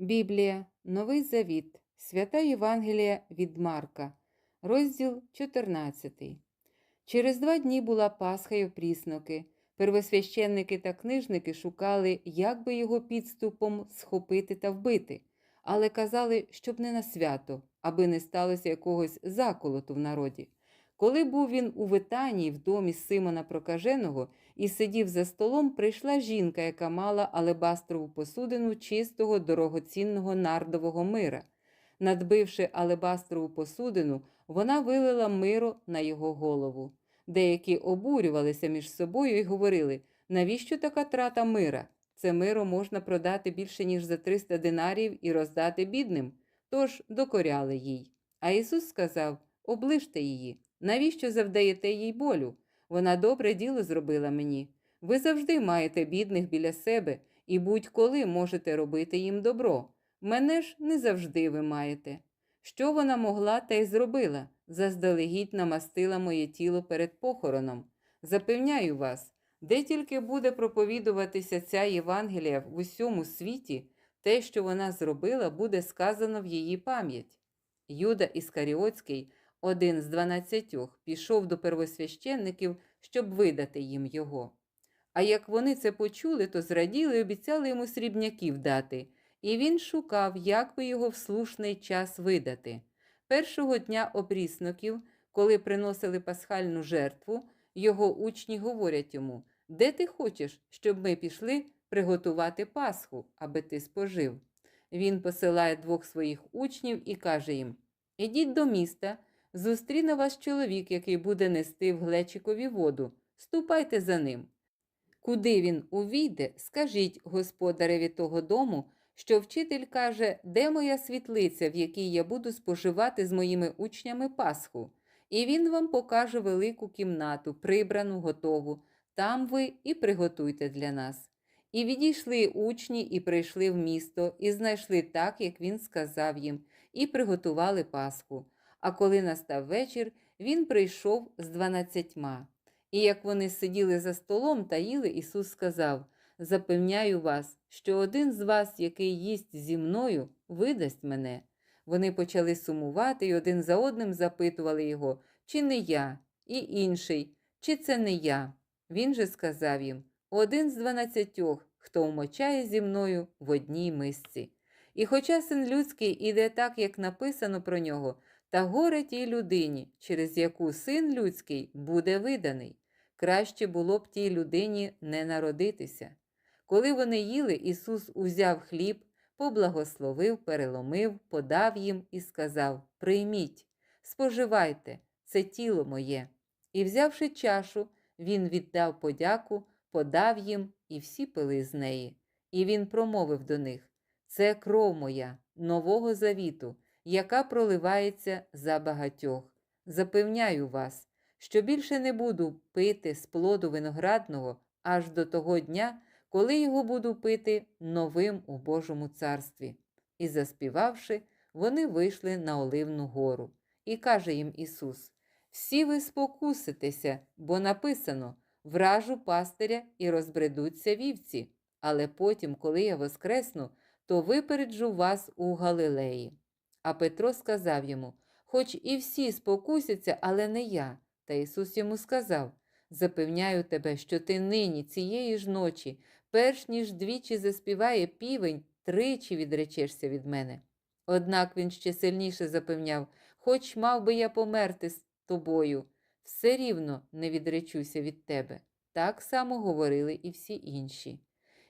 Біблія, Новий Завіт, Свята Євангелія від Марка, розділ 14. Через два дні була Пасха й опрісноки. Первосвященники та книжники шукали, як би його підступом схопити та вбити, але казали, щоб не на свято, аби не сталося якогось заколоту в народі. Коли був він у Витанії в домі Симона Прокаженого і сидів за столом, прийшла жінка, яка мала алебастрову посудину чистого дорогоцінного нардового мира. Надбивши алебастрову посудину, вона вилила миро на його голову. Деякі обурювалися між собою і говорили, навіщо така трата мира? Це миро можна продати більше, ніж за 300 динарів і роздати бідним. Тож докоряли їй. А Ісус сказав: оближте її, навіщо завдаєте їй болю? Вона добре діло зробила мені. Ви завжди маєте бідних біля себе і будь-коли можете робити їм добро. Мене ж не завжди ви маєте. Що вона могла, та й зробила, заздалегідь намастила моє тіло перед похороном. Запевняю вас, де тільки буде проповідуватися ця Євангелія в усьому світі, те, що вона зробила, буде сказано в її пам'ять. Юда Іскаріотський, один з дванадцятьох, пішов до первосвященників, щоб видати їм його. А як вони це почули, то зраділи і обіцяли йому срібняків дати, і він шукав, як би його в слушний час видати. Першого дня опрісноків, коли приносили пасхальну жертву, його учні говорять йому: Де ти хочеш, щоб ми пішли приготувати Пасху, аби ти спожив? Він посилає двох своїх учнів і каже їм: Ідіть до міста, зустріне вас чоловік, який буде нести в глечикові воду. Ступайте за ним. Куди він увійде, скажіть господареві того дому, що вчитель каже, де моя світлиця, в якій я буду споживати з моїми учнями Пасху, і він вам покаже велику кімнату, прибрану, готову. Там ви і приготуйте для нас. І відійшли учні, і прийшли в місто, і знайшли так, як він сказав їм, і приготували Пасху. А коли настав вечір, він прийшов з дванадцятьма. І як вони сиділи за столом та їли, Ісус сказав: Запевняю вас, що один з вас, який їсть зі мною, видасть мене. Вони почали сумувати і один за одним запитували його, чи не я, і інший, чи це не я. Він же сказав їм: один з дванадцятьох, хто вмочає зі мною в одній мисці. І хоча син людський іде так, як написано про нього, та горе тій людині, через яку син людський буде виданий. Краще було б тій людині не народитися. Коли вони їли, Ісус узяв хліб, поблагословив, переломив, подав їм і сказав: Прийміть, споживайте, це тіло моє. І, взявши чашу, Він віддав подяку, подав їм, і всі пили з неї. І він промовив до них: Це кров моя, нового завіту, яка проливається за багатьох. Запевняю вас, що більше не буду пити з плоду виноградного аж до того дня, коли його буду пити новим у Божому царстві. І заспівавши, вони вийшли на Оливну гору. І каже їм Ісус: Всі ви спокуситеся, бо написано вражу пастиря і розбредуться вівці. Але потім, коли я воскресну, то випереджу вас у Галилеї. А Петро сказав йому: Хоч і всі спокусяться, але не я. Та Ісус йому сказав: Запевняю тебе, що ти нині, цієї ж ночі, перш ніж двічі заспіває півень, тричі відречешся від мене. Однак він ще сильніше запевняв, хоч мав би я померти з тобою, все рівно не відречуся від тебе. Так само говорили і всі інші.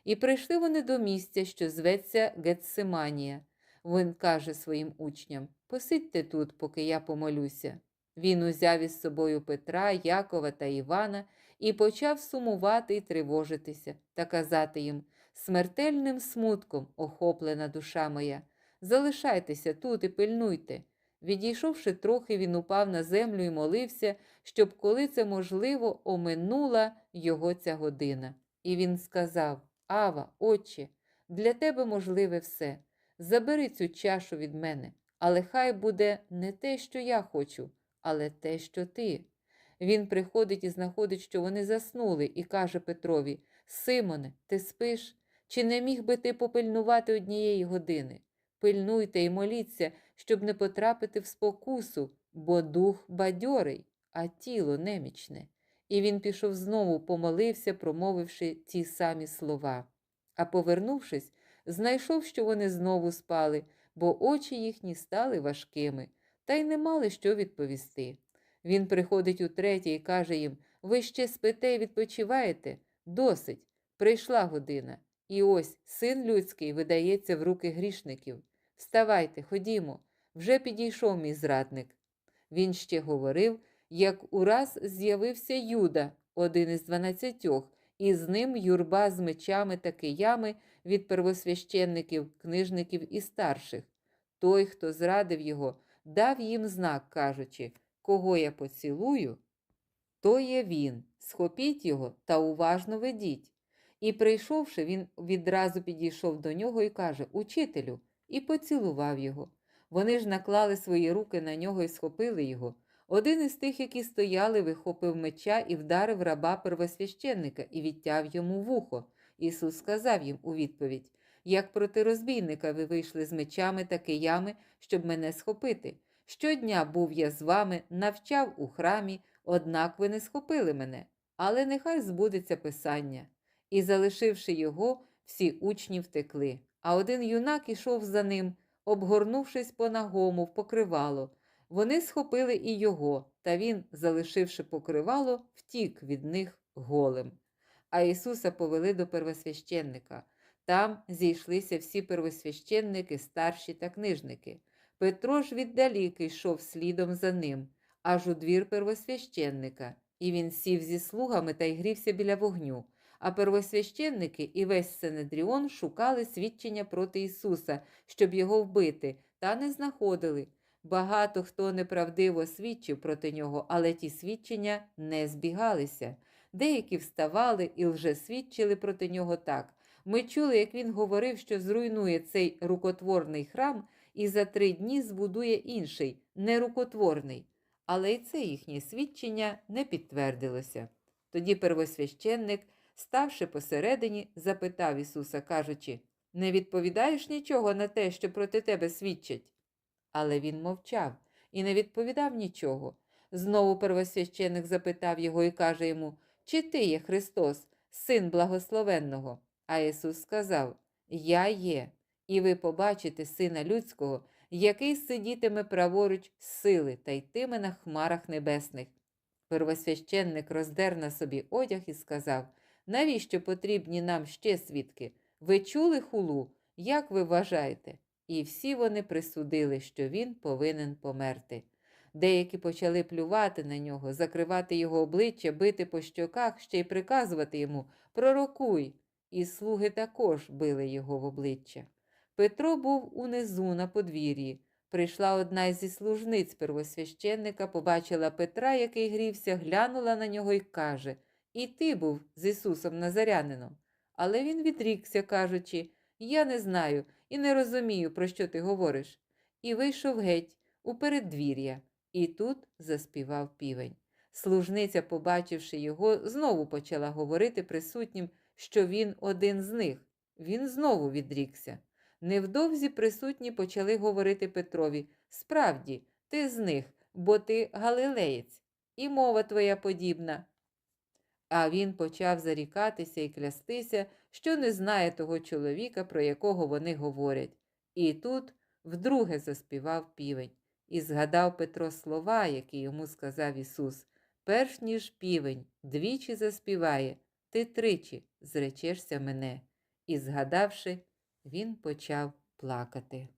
І прийшли вони до місця, що зветься Гетсиманія. Він каже своїм учням: Посидьте тут, поки я помолюся. Він узяв із собою Петра, Якова та Івана і почав сумувати і тривожитися та казати їм смертельним смутком охоплена душа моя. Залишайтеся тут і пильнуйте. Відійшовши трохи, він упав на землю і молився, щоб, коли це можливо, оминула його ця година. І він сказав: Ава, отче, для тебе можливе все. Забери цю чашу від мене, але хай буде не те, що я хочу, але те, що ти. Він приходить і знаходить, що вони заснули, і каже Петрові: Симоне, ти спиш? Чи не міг би ти попильнувати однієї години? Пильнуйте і моліться, щоб не потрапити в спокусу, бо дух бадьорий, а тіло немічне. І він пішов знову, помолився, промовивши ті самі слова. А повернувшись, знайшов, що вони знову спали, бо очі їхні стали важкими, та й не мали що відповісти. Він приходить утретє і каже їм: Ви ще спите і відпочиваєте? Досить, прийшла година. І ось син людський видається в руки грішників. Вставайте, ходімо, вже підійшов мій зрадник. Він ще говорив, як ураз з'явився Юда, один із дванадцятьох, і з ним юрба з мечами та киями від первосвященників, книжників і старших. Той, хто зрадив його, дав їм знак, кажучи, кого я поцілую, то є він. Схопіть його та уважно ведіть. І, прийшовши, він відразу підійшов до нього і каже Учителю, і поцілував його. Вони ж наклали свої руки на нього і схопили його. Один із тих, які стояли, вихопив меча і вдарив раба первосвященника і відтяв йому вухо. Ісус сказав їм у відповідь: Як проти розбійника ви вийшли з мечами та киями, щоб мене схопити. Щодня був я з вами, навчав у храмі, однак ви не схопили мене. Але нехай збудеться Писання. І, залишивши його, всі учні втекли. А один юнак ішов за ним, обгорнувшись по нагому в покривало. Вони схопили і його, та він, залишивши покривало, втік від них голим. А Ісуса повели до первосвященника. Там зійшлися всі первосвященники, старші та книжники. Петро ж віддаліки йшов слідом за ним, аж у двір первосвященника, і він сів зі слугами та й грівся біля вогню. А первосвященники і весь Сенедріон шукали свідчення проти Ісуса, щоб його вбити, та не знаходили. Багато хто неправдиво свідчив проти нього, але ті свідчення не збігалися. Деякі вставали і лжесвідчили проти нього так. Ми чули, як він говорив, що зруйнує цей рукотворний храм і за три дні збудує інший, нерукотворний. Але й це їхнє свідчення не підтвердилося. Тоді первосвященник, ставши посередині, запитав Ісуса, кажучи: Не відповідаєш нічого на те, що проти тебе свідчать? Але він мовчав і не відповідав нічого. Знову первосвященик запитав його і каже йому: Чи ти є Христос, Син благословенного? А Ісус сказав: Я є, і ви побачите Сина Людського, який сидітиме праворуч сили та йтиме на хмарах небесних. Первосвященник роздер на собі одяг і сказав: Навіщо потрібні нам ще свідки? Ви чули хулу? Як ви вважаєте? І всі вони присудили, що він повинен померти. Деякі почали плювати на нього, закривати його обличчя, бити по щоках, ще й приказувати йому Пророкуй. І слуги також били його в обличчя. Петро був унизу на подвір'ї. Прийшла одна зі служниць первосвященника, побачила Петра, який грівся, глянула на нього і каже І ти був з Ісусом Назарянином. Але він відрікся, кажучи Я не знаю і не розумію, про що ти говориш. І вийшов геть у переддвір'я, і тут заспівав півень. Служниця, побачивши його, знову почала говорити присутнім, що він один з них. Він знову відрікся. Невдовзі присутні почали говорити Петрові Справді, ти з них, бо ти галилеєць, і мова твоя подібна. А він почав зарікатися і клястися, що не знає того чоловіка, про якого вони говорять. І тут вдруге заспівав півень, і згадав Петро слова, які йому сказав Ісус. Перш ніж півень двічі заспіває, ти тричі зречешся мене. І, згадавши, він почав плакати.